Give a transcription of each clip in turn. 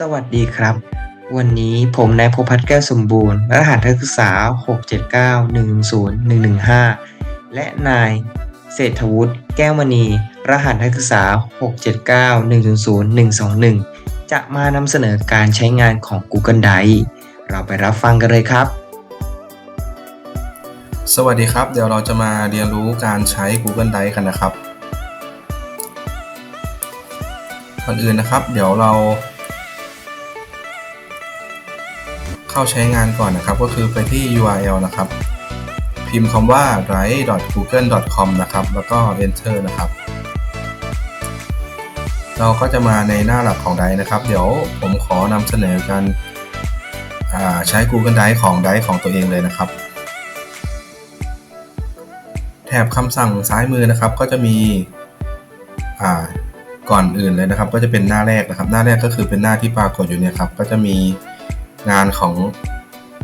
สวัสดีครับ วันนี้ผมนายพพัฒน์แก้วสมบูรณ์รหัสนักศึกษา 679101115 และนายเศรษฐวุฒิแก้วมณี รหัสนักศึกษา 679100121 จะมานำเสนอการใช้งานของ Google Drive เราไปรับฟังกันเลยครับสวัสดีครับ เดี๋ยวเราจะมาเรียนรู้การใช้ Google Drive กันนะครับ ก่อนอื่นนะครับ เดี๋ยวเรา เข้าใช้งานก่อนนะครับ ก็คือไปที่ URL นะครับ พิมพ์คำว่า drive.google.com นะครับ แล้วก็ enter นะครับ เราก็จะมาในหน้าหลักของ Drive นะครับ เดี๋ยวผมขอนำเสนอการใช้ Google Drive ของ Drive ของตัวเองเลยนะครับ แถบคำสั่งซ้ายมือนะครับ ก็จะมี ก่อนอื่นเลยนะครับ ก็จะเป็นหน้าแรกนะครับ หน้าแรกก็คือเป็นหน้าที่ปรากฏอยู่เนี่ยครับ ก็จะมีงานของ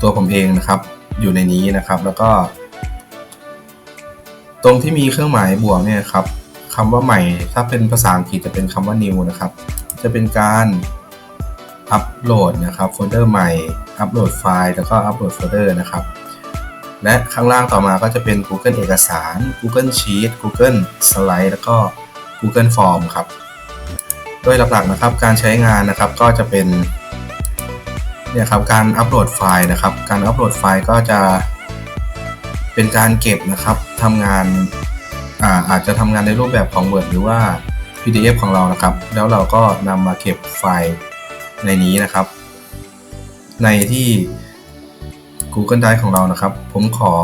ตัวผมเองนะครับ อยู่ในนี้นะครับ แล้วก็ ตรงที่มีเครื่องหมายบวกเนี่ยครับคำว่าใหม่ ถ้าเป็นภาษาอังกฤษจะเป็นคำว่า new นะครับ จะเป็นการอัปโหลดนะครับโฟลเดอร์ใหม่อัปโหลดไฟล์แล้วก็อัปโหลดโฟลเดอร์นะครับ และข้างล่างต่อมาก็จะเป็น Google เอกสาร Google Sheet Google Slide แล้วก็ Google Form ครับ โดยหลักๆนะครับการใช้งานนะครับก็จะเป็นเนี่ยครับการอัปโหลดไฟล์นะครับ การอัปโหลดไฟล์ก็จะเป็นการเก็บนะครับทำงานอาอาจจะทำงานในรูปแบบของ Word หรือว่า PDF ของเรานะครับ แล้วเราก็นำมาเก็บไฟล์ในนี้นะครับ ในที่ Google Drive ของเรานะครับ ผมขอ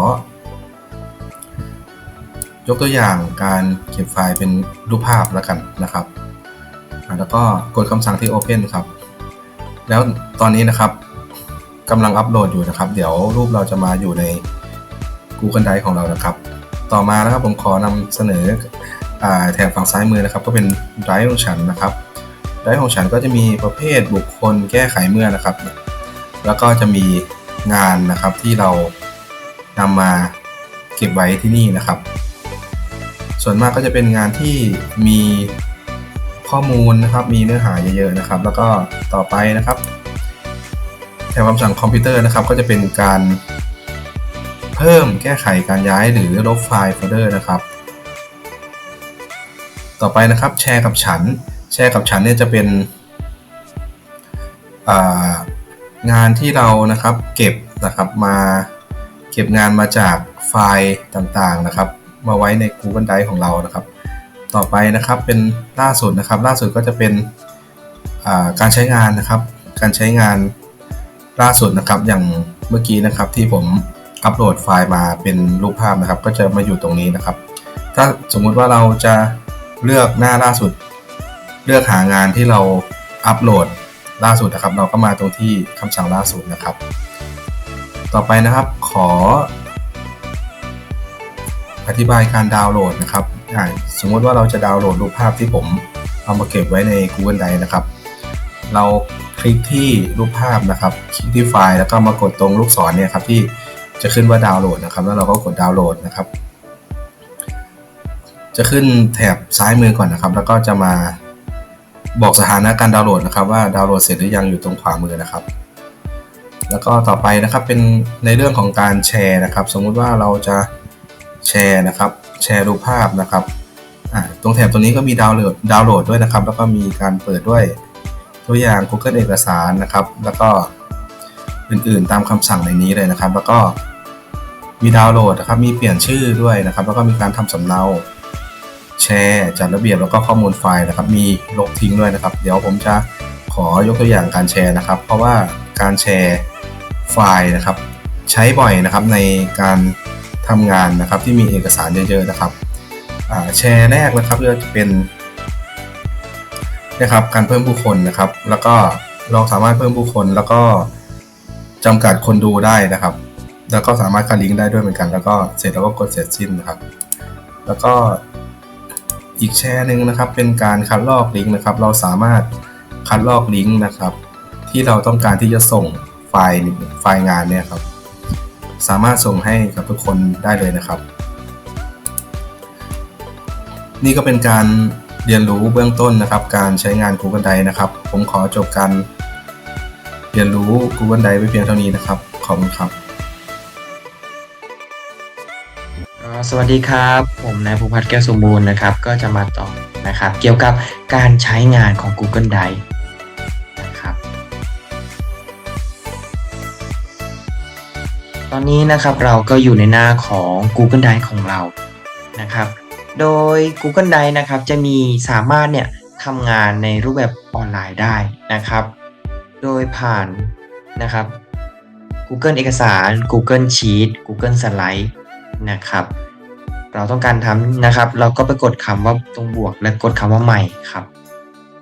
ยกตัวอย่างการเก็บไฟล์เป็นรูปภาพแล้วกันนะครับ แล้วก็กดคำสั่งที่ Open ครับ แล้วตอนนี้นะครับกำลังอัปโหลดอยู่นะครับ เดี๋ยวรูปเราจะมาอยู่ใน Google Drive ของเรานะครับ ต่อมานะครับผมขอนำเสนอแถบฝั่งซ้ายมือนะครับ ก็เป็น Drive ของฉันนะครับ Drive ของฉันก็จะมีประเภทบุคคลแก้ไขเมื่อนะครับ แล้วก็จะมีงานนะครับที่เรานำมาเก็บไว้ที่นี่นะครับ ส่วนมากก็จะเป็นงานที่มี ข้อมูลนะครับ มีเนื้อหาเยอะๆนะครับ แล้วก็ต่อไปนะครับแถวคำสั่งคอมพิวเตอร์นะครับ ก็จะเป็นการเพิ่มแก้ไขการย้ายหรือลบไฟล์โฟลเดอร์นะครับ ต่อไปนะครับแชร์กับฉัน แชร์กับฉันเนี่ยจะเป็นงานที่เรานะครับเก็บนะครับมาเก็บงานมาจากไฟล์ต่างๆนะครับ มาไว้ใน Google Drive ของเรานะครับ ต่อไปนะครับเป็นล่าสุดนะครับ ล่าสุดก็จะเป็นการใช้งานนะครับ การใช้งานล่าสุดนะครับ อย่างเมื่อกี้นะครับที่ผมอัปโหลดไฟล์มาเป็นรูปภาพนะครับ ก็จะมาอยู่ตรงนี้นะครับ ถ้าสมมุติว่าเราจะเลือกหน้าล่าสุด เลือกหางานที่เราอัปโหลดล่าสุดนะครับ เราก็มาตรงที่คำสั่งล่าสุดนะครับ ต่อไปนะครับขอ อธิบายการดาวน์โหลดนะครับ สมมติว่าเราจะดาวน์โหลดรูปภาพที่ผมเอามาเก็บไว้ใน Google Drive นะครับ เราคลิกที่รูปภาพนะครับ คลิกที่ไฟล์แล้วก็มากดตรงลูกศรเนี่ยครับที่จะขึ้นว่าดาวน์โหลดนะครับ แล้วเราก็กดดาวน์โหลดนะครับ จะขึ้นแถบซ้ายมือก่อนนะครับ แล้วก็จะมาบอกสถานะการดาวน์โหลดนะครับ ว่าดาวน์โหลดเสร็จหรือยังอยู่ตรงขวามือนะครับ แล้วก็ต่อไปนะครับเป็นในเรื่องของการแชร์นะครับ สมมุติว่าเราจะแชร์นะครับ แชร์รูปภาพนะครับตรงแถบตัวนี้ก็มีดาวน์โหลดดาวน์โหลดด้วยนะครับ แล้วก็มีการเปิดด้วยตัวอย่าง Google เอกสารนะครับ แล้วก็อื่นๆตามคำสั่งในนี้เลยนะครับ แล้วก็มีดาวน์โหลดนะครับ มีเปลี่ยนชื่อด้วยนะครับ แล้วก็มีการทำสำเนาแชร์จัดระเบียบแล้วก็ข้อมูลไฟล์นะครับ มีลบทิ้งด้วยนะครับ เดี๋ยวผมจะขอยกตัวอย่างการแชร์นะครับ เพราะว่าการแชร์ไฟล์นะครับ ใช้บ่อยนะครับในการ ทำงานนะครับ ที่มีเอกสารเยอะๆนะครับแชร์แรกนะครับก็จะเป็นนะครับการเพิ่มผู้คนนะครับ แล้วก็เราสามารถเพิ่มผู้คนแล้วก็จำกัดคนดูได้นะครับ แล้วก็สามารถคัดลิงก์ได้ด้วยเหมือนกัน แล้วก็เสร็จแล้วก็กดเสร็จสิ้นนะครับ แล้วก็อีกแชร์หนึ่งนะครับ เป็นการคัดลอกลิงก์นะครับ เราสามารถคัดลอกลิงก์นะครับ ที่เราต้องการที่จะส่งไฟล์ไฟล์งานเนี่ยครับ สามารถส่งให้กับทุกคนได้เลยนะครับ นี่ก็เป็นการเรียนรู้เบื้องต้นนะครับ การใช้งาน Google Drive นะครับ ผมขอจบการเรียนรู้ Google Drive ไปเพียงเท่านี้นะครับ ขอบคุณครับ สวัสดีครับ ผมนายภูพัฒน์แก้วสมบูรณ์นะครับ ก็จะมาต่อนะครับ เกี่ยวกับการใช้งานของ Google Drive ตอนนี้นะครับเราก็อยู่ในหน้าของ Google Drive ของเรานะครับ โดย Google Drive นะครับจะมีสามารถเนี่ยทำงานในรูปแบบออนไลน์ได้นะครับ โดยผ่านนะครับ Google เอกสาร Google Sheet Google Slide นะครับ เราต้องการทำนะครับ เราก็ไปกดคำว่าตรงบวกและกดคำว่าใหม่ครับ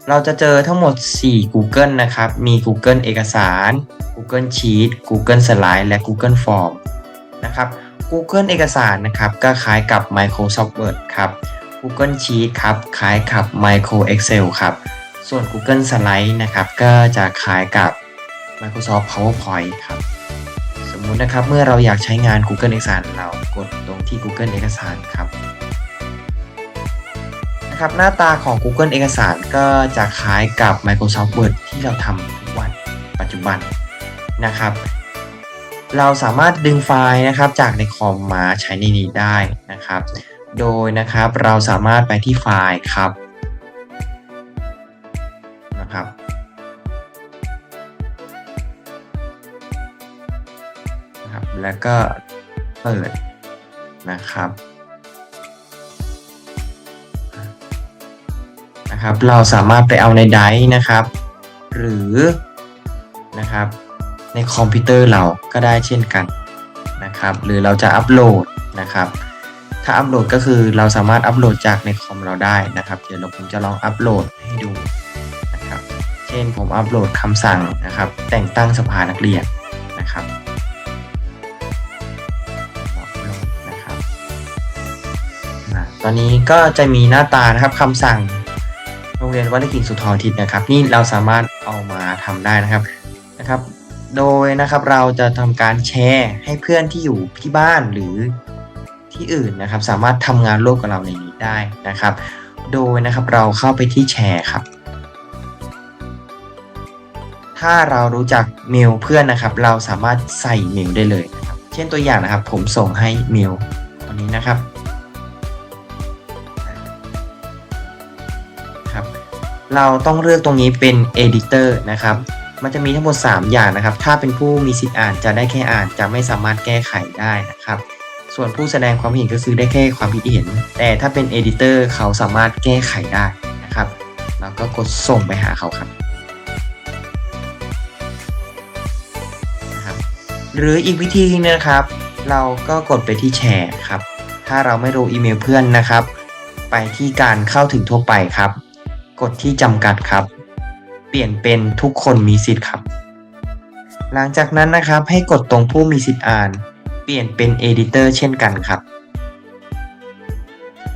เราจะเจอทั้งหมด 4 Google นะครับ มี Google เอกสาร Google Sheet Google Slide และ Google Form นะครับ Google เอกสารนะครับก็คล้ายกับ Microsoft Word ครับ Google Sheet ครับคล้ายกับ Micro Excel ครับ ส่วน Google Slide นะครับก็จะคล้ายกับ Microsoft PowerPoint ครับ สมมุตินะครับเมื่อเราอยากใช้งาน Google เอกสารเรากดตรงที่ Google เอกสารครับ นะครับหน้าตาของ Google เอกสารก็จะคล้ายกับ Microsoft Word ที่เราทำทุกวันปัจจุบันนะครับ เราสามารถดึงไฟล์นะครับจากในคอมมาใช้ในนี้ได้นะครับ โดยนะครับเราสามารถไปที่ไฟล์ครับนะครับนะครับแล้วก็เปิดนะครับ นะครับ เราสามารถไปเอาในไดร์นะครับ หรือนะครับ ในคอมพิวเตอร์เราก็ได้เช่นกันนะครับ หรือเราจะอัปโหลดนะครับ ถ้าอัปโหลดก็คือเราสามารถอัปโหลดจากในคอมเราได้นะครับ เดี๋ยวเราผมจะลองอัปโหลดให้ดูนะครับ เช่นผมอัปโหลดคำสั่งนะครับ แต่งตั้งสภานักเรียนนะครับอัปโหลดนะครับตอนนี้ก็จะมีหน้าตานะครับคำสั่ง เรียนวัดกิ่งสุทรทิศนะครับ นี่เราสามารถเอามาทำได้นะครับนะครับ โดยนะครับเราจะทำการแชร์ให้เพื่อนที่อยู่ที่บ้านหรือที่อื่นนะครับ สามารถทำงานร่วมกับเราในนี้ได้นะครับ โดยนะครับเราเข้าไปที่แชร์ครับ ถ้าเรารู้จักเมลเพื่อนนะครับ เราสามารถใส่เมลได้เลยนะครับ เช่นตัวอย่างนะครับ ผมส่งให้เมลคนนี้นะครับ เราต้องเลือกตรงนี้เป็น editor นะครับ มันจะมีทั้งหมด 3 อย่างนะครับ ถ้าเป็นผู้มีสิทธิ์อ่านจะได้แค่อ่าน จะไม่สามารถแก้ไขได้นะครับ ส่วนผู้แสดงความเห็นก็คือได้แค่ความคิดเห็น แต่ถ้าเป็น editor เขาสามารถแก้ไขได้นะครับเราก็กดส่งไปหาเขาครับหรืออีกวิธีนึงนะครับ เราก็กดไปที่แชร์ครับ ถ้าเราไม่รู้อีเมลเพื่อนนะครับ ไปที่การเข้าถึงทั่วไปครับ กดที่จำกัดครับ เปลี่ยนเป็นทุกคนมีสิทธิ์ครับ หลังจากนั้นนะครับให้กดตรงผู้มีสิทธิ์อ่าน เปลี่ยนเป็น Editor เช่นกันครับ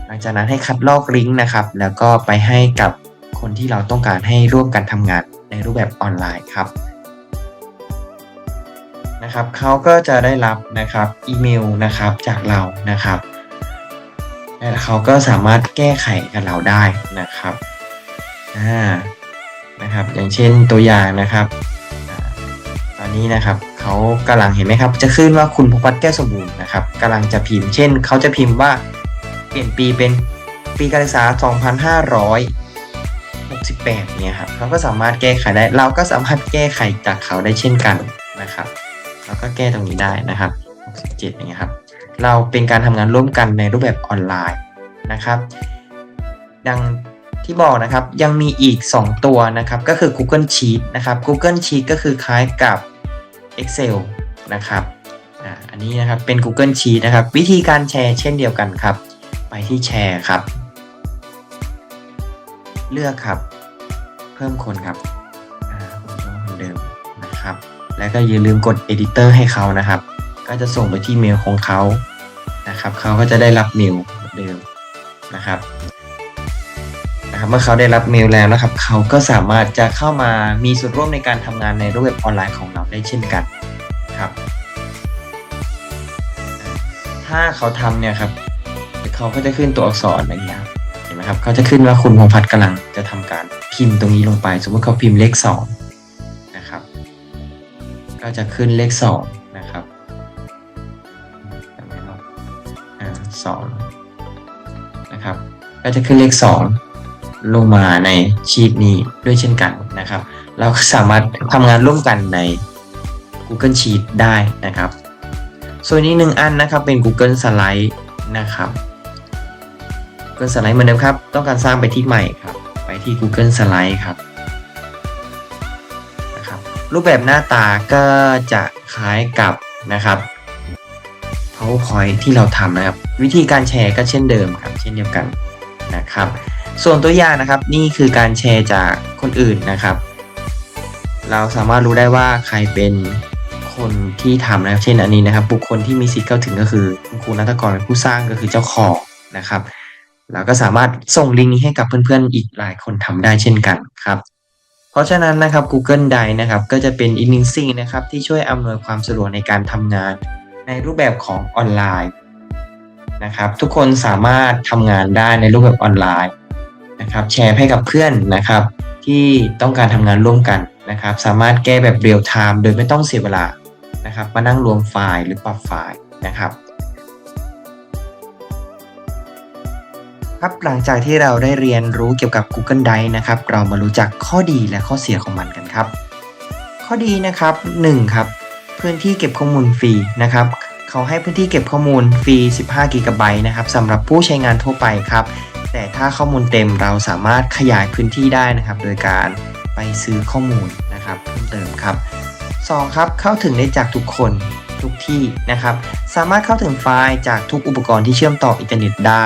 หลังจากนั้นให้คัดลอกลิงก์นะครับ แล้วก็ไปให้กับคนที่เราต้องการให้ร่วมกันทำงานในรูปแบบออนไลน์ครับนะครับเขาก็จะได้รับนะครับอีเมลนะครับจากเรานะครับและเขาก็สามารถแก้ไขกับเราได้นะครับ อ่านะครับ อย่างเช่นตัวอย่างนะครับตอนนี้นะครับเขากำลังเห็นไหมครับ จะขึ้นว่าคุณพพัฒน์แก้วสมบูรณ์นะครับกำลังจะพิมพ์เช่นเขาจะพิมพ์ว่าเปลี่ยนปีเป็นปีการศึกษา 2568 เนี่ยครับเขาก็สามารถแก้ไขได้ เราก็สามารถแก้ไขจากเขาได้เช่นกันนะครับ เราก็แก้ตรงนี้ได้นะครับ 67อย่างเงี้ยครับ เราเป็นการทำงานร่วมกันในรูปแบบออนไลน์นะครับ ดัง ที่บอกนะครับยังมีอีก 2 ตัวนะครับก็คือ Google Sheet นะครับ Google Sheet ก็คือคล้ายกับ Excel นะครับอันนี้นะครับเป็น Google Sheet นะครับ วิธีการแชร์เช่นเดียวกันครับ ไปที่แชร์ครับ เลือกครับ เพิ่มคนครับเหมือนเดิมนะครับ แล้วก็อย่าลืมกด editor ให้เขานะครับ ก็จะส่งไปที่เมลของเขานะครับเขาก็จะได้รับเมลเหมือนเดิมนะครับ นะครับเมื่อเขาได้รับเมลแล้วนะครับ เขาก็สามารถจะเข้ามามีส่วนร่วมในการทำงานในรูปแบบออนไลน์ของเราได้เช่นกันครับ ถ้าเขาทำเนี่ยครับเขาก็จะขึ้นตัวอักษรอะไรอย่างเงี้ยครับเห็นไหมครับเขาจะขึ้นว่าคุณพงพัฒน์กำลังจะทำการพิมพ์ตรงนี้ลงไป สมมติเขาพิมพ์เลขสองนะครับ ก็จะขึ้นเลขสองนะครับสองนะครับก็จะขึ้นเลขสอง ลงมาในชีตนี้ด้วยเช่นกันนะครับ เราสามารถทำงานร่วมกันใน Google Sheet ได้นะครับ ส่วนนี้หนึ่งอันนะครับเป็น Google Slide นะครับ Google Slide เหมือนเดิมครับ ต้องการสร้างไปที่ใหม่ครับ ไปที่ Google Slide ครับนะครับ รูปแบบหน้าตาก็จะคล้ายกับนะครับ PowerPoint ที่เราทำนะครับ วิธีการแชร์ก็เช่นเดิมครับ เช่นเดียวกันนะครับ ส่วนตัวอย่างนะครับนี่คือการแชร์จากคนอื่นนะครับ เราสามารถรู้ได้ว่าใครเป็นคนที่ทำนะครับ เช่นอันนี้นะครับ บุคคลที่มีสิทธิ์เข้าถึงก็คือคุณครูนัทกรเป็นผู้สร้างก็คือเจ้าของนะครับเราก็สามารถส่งลิงก์นี้ให้กับเพื่อนๆอีกหลายคนทำได้เช่นกันครับเพราะฉะนั้นนะครับ Google Drive นะครับก็จะเป็นอีกหนึ่งสิ่งนะครับที่ช่วยอำนวยความสะดวกในการทำงาน ในรูปแบบของออนไลน์นะครับ ทุกคนสามารถทำงานได้ในรูปแบบออนไลน์ นะครับแชร์ให้กับเพื่อนนะครับ ที่ต้องการทำงานร่วมกันนะครับ สามารถแก้แบบเรียลไทม์โดยไม่ต้องเสียเวลานะครับ มานั่งรวมไฟล์หรือปรับไฟล์นะครับครับหลังจากที่เราได้เรียนรู้เกี่ยวกับ Google Drive นะครับ เรามารู้จักข้อดีและข้อเสียของมันกันครับ ข้อดีนะครับ1ครับพื้นที่เก็บข้อมูลฟรีนะครับเขาให้พื้นที่เก็บข้อมูลฟรี 15 กิกะไบต์นะครับสำหรับผู้ใช้งานทั่วไปครับ แต่ถ้าข้อมูลเต็มเราสามารถขยายพื้นที่ได้นะครับ โดยการไปซื้อข้อมูลนะครับเพิ่มเติมครับ 2. ครับเข้าถึงได้จากทุกคนทุกที่นะครับ สามารถเข้าถึงไฟล์จากทุกอุปกรณ์ที่เชื่อมต่ออินเทอร์เน็ตได้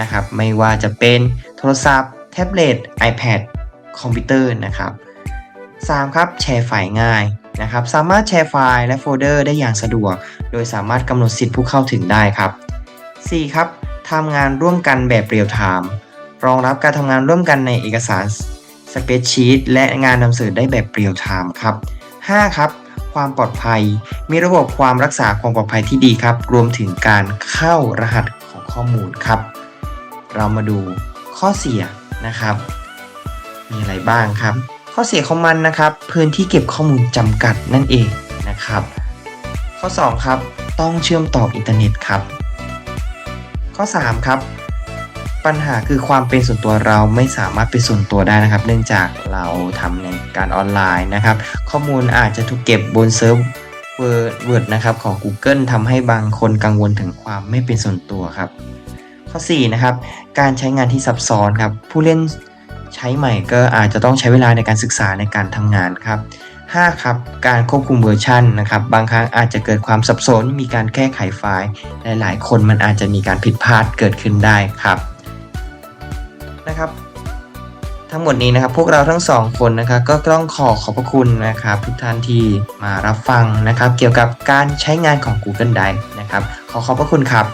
นะครับ ไม่ว่าจะเป็นโทรศัพท์ แท็บเล็ต iPad คอมพิวเตอร์นะครับ 3. ครับแชร์ไฟล์ง่ายนะครับ สามารถแชร์ไฟล์และโฟลเดอร์ได้อย่างสะดวก โดยสามารถกำหนดสิทธิผู้เข้าถึงได้ครับ 4. ครับ ทำงานร่วมกันแบบเรียลไทม์รองรับการทำงานร่วมกันในเอกสารสเปซชีตและงานนำเสนอได้แบบเรียลไทม์ครับ 5. ครับ ความปลอดภัย มีระบบความรักษาความปลอดภัยที่ดีครับ รวมถึงการเข้ารหัสของข้อมูลครับ เรามาดูข้อเสียนะครับ มีอะไรบ้างครับ ข้อเสียของมันนะครับ พื้นที่เก็บข้อมูลจำกัดนั่นเองนะครับ ข้อ 2 ครับ ต้องเชื่อมต่ออินเทอร์เน็ตครับ ข้อ 3 ครับ ปัญหาคือความเป็นส่วนตัวเราไม่สามารถเป็นส่วนตัวได้นะครับ เนื่องจากเราทำในการออนไลน์นะครับ ข้อมูลอาจจะถูกเก็บบนเซิร์ฟเวิร์ดนะครับของ Google ทำให้บางคนกังวลถึงความไม่เป็นส่วนตัวครับ ข้อ4นะครับการใช้งานที่ซับซ้อนครับผู้เล่นใช้ใหม่ก็อาจจะต้องใช้เวลาในการศึกษาในการทำงานครับ 5ครับการควบคุมเวอร์ชันนะครับบางครั้งอาจจะเกิดความสับสนมีการแก้ไขไฟล์ หลาย ๆ คนมันอาจจะมีการผิดพลาดเกิดขึ้นได้ครับนะครับ ทั้งหมดนี้นะครับพวกเราทั้งสองคนนะครับก็ต้องขอขอบพระคุณนะครับทุกท่านที่มารับฟังนะครับ เกี่ยวกับการใช้งานของ Google Drive นะครับขอขอบพระคุณครับ